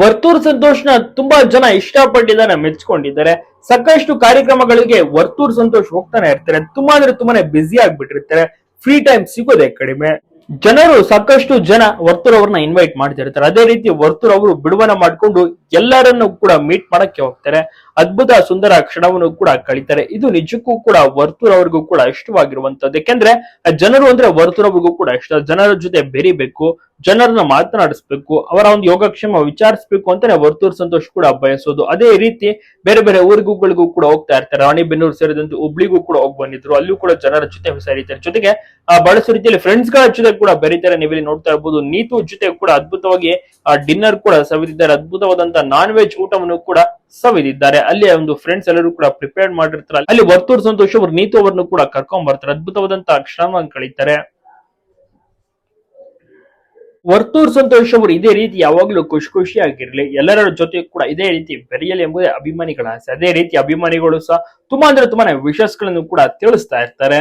ವರ್ತೂರ್ ಸಂತೋಷ್ನ ತುಂಬಾ ಜನ ಇಷ್ಟಪಟ್ಟಿದ್ದಾರೆ ಮೆಚ್ಕೊಂಡಿದ್ದಾರೆ. ಸಾಕಷ್ಟು ಕಾರ್ಯಕ್ರಮಗಳಿಗೆ ವರ್ತೂರ್ ಸಂತೋಷ್ ಹೋಗ್ತಾನೆ ಇರ್ತಾರೆ. ತುಂಬಾ ಅಂದ್ರೆ ತುಂಬಾನೇ ಬ್ಯುಸಿ ಆಗ್ಬಿಟ್ಟಿರ್ತಾರೆ. ಫ್ರೀ ಟೈಮ್ ಸಿಗೋದೇ ಕಡಿಮೆ. ಜನರು ಸಾಕಷ್ಟು ಜನ ವರ್ತೂರ್ ಅವ್ರನ್ನ ಇನ್ವೈಟ್ ಮಾಡ್ತಿರ್ತಾರೆ ಅದೇ ರೀತಿ ವರ್ತೂರ್ ಅವರು ಬಿಡುವನ ಮಾಡ್ಕೊಂಡು ಎಲ್ಲರನ್ನು ಕೂಡ ಮೀಟ್ ಮಾಡಕ್ಕೆ ಹೋಗ್ತಾರೆ. ಅದ್ಭುತ ಸುಂದರ ಕ್ಷಣವನ್ನು ಕೂಡ ಕಳಿತಾರೆ. ಇದು ನಿಜಕ್ಕೂ ಕೂಡ ವರ್ತೂರ್ ಅವ್ರಿಗೂ ಕೂಡ ಇಷ್ಟವಾಗಿರುವಂತದ್ದು. ಯಾಕೆಂದ್ರೆ ಜನರು ಅಂದ್ರೆ ವರ್ತೂರ್ ಅವ್ರಿಗೂ ಕೂಡ ಇಷ್ಟ. ಜನರ ಜೊತೆ ಬೆರಿಬೇಕು. ಜನರನ್ನ ಮಾತನಾಡಿಸ್ಬೇಕು, ಅವರ ಒಂದು ಯೋಗಕ್ಷೇಮ ವಿಚಾರಿಸ್ಬೇಕು ಅಂತಾನೆ ವರ್ತೂರ್ ಸಂತೋಷ್ ಕೂಡ ಬಯಸೋದು ಅದೇ ರೀತಿ ಬೇರೆ ಬೇರೆ ಊರುಗಳಿಗೂ ಕೂಡ ಹೋಗ್ತಾ ಇರ್ತಾರೆ. ರಾಣಿಬೆನ್ನೂರು ಸೇರಿದಂತೆ ಹುಬ್ಳಿಗೂ ಕೂಡ ಹೋಗಿ ಬಂದಿದ್ರು. ಅಲ್ಲೂ ಕೂಡ ಜನರ ಜೊತೆ ಸರಿತಾರೆ ಜೊತೆಗೆ ಬಳಸೋ ರೀತಿಯಲ್ಲಿ ಫ್ರೆಂಡ್ಸ್ಗಳ ಜೊತೆ ಕೂಡ ಬೆರೀತಾರೆ. ನೀವಿಲ್ಲಿ ನೋಡ್ತಾ ಇರ್ಬೋದು, ನೀತು ಜೊತೆ ಕೂಡ ಅದ್ಭುತವಾಗಿ ಡಿನ್ನರ್ ಕೂಡ ಸವಿದಿದ್ದಾರೆ. ಅದ್ಭುತವಾದಂತಹ ನಾನ್ ವೆಜ್ ಊಟವನ್ನು ಕೂಡ ಸವಿದಿದ್ದಾರೆ. ಅಲ್ಲಿ ಒಂದು ಫ್ರೆಂಡ್ಸ್ ಎಲ್ಲರೂ ಕೂಡ ಪ್ರಿಪೇರ್ ಮಾಡಿರ್ತಾರೆ. ಅಲ್ಲಿ ವರ್ತೂರ್ ಸಂತೋಷ್ ಅವರು ನೀತು ಅವರನ್ನು ಕೂಡ ಕರ್ಕೊಂಡ್ ಬರ್ತಾರೆ ಅದ್ಭುತವಾದಂತಹ ಕ್ಷಣವನ್ನು ಕಳೀತಾರೆ. ವರ್ತೂರ್ ಸಂತೋಷ್ ಅವರು ಇದೇ ರೀತಿ ಯಾವಾಗ್ಲೂ ಖುಷಿ ಖುಷಿಯಾಗಿರ್ಲಿ ಎಲ್ಲರ ಜೊತೆ ಕೂಡ ಇದೇ ರೀತಿ ಬೆರೆಯಲಿ ಎಂಬುದೇ ಅಭಿಮಾನಿಗಳ ಆಸೆ. ಅದೇ ರೀತಿ ಅಭಿಮಾನಿಗಳು ಸಹ ತುಂಬಾ ಅಂದ್ರೆ ತುಂಬಾನೇ ವಿಶಸ್ಗಳನ್ನು ಕೂಡ ತಿಳಿಸ್ತಾ ಇರ್ತಾರೆ.